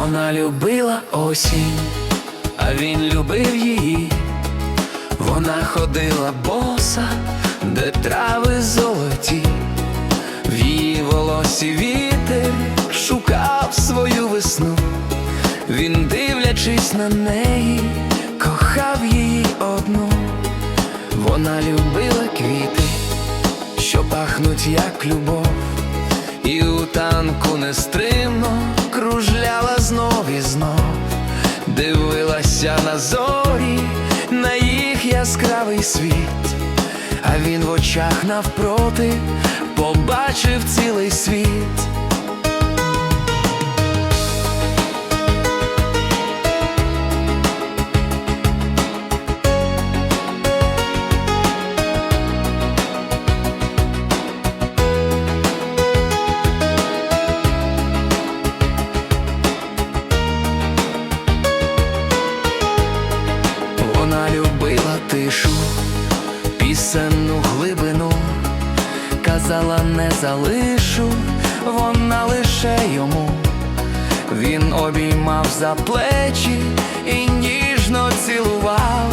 Вона любила осінь, а він любив її. Вона ходила боса, де трави золоті, в її волосі вітер шукав свою весну. Він, дивлячись на неї, кохав її одну. Вона любила квіти, що пахнуть як любов, і у танку нестримно кружляла дивилася на зорі, на їх яскравий світ, а він в очах навпроти побачив цілий світ. Любила пісенну глибину, казала, не залишу, вона лише йому. Він обіймав за плечі і ніжно цілував,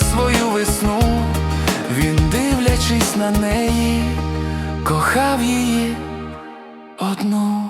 свою весну. Він, дивлячись на неї, кохав її одну.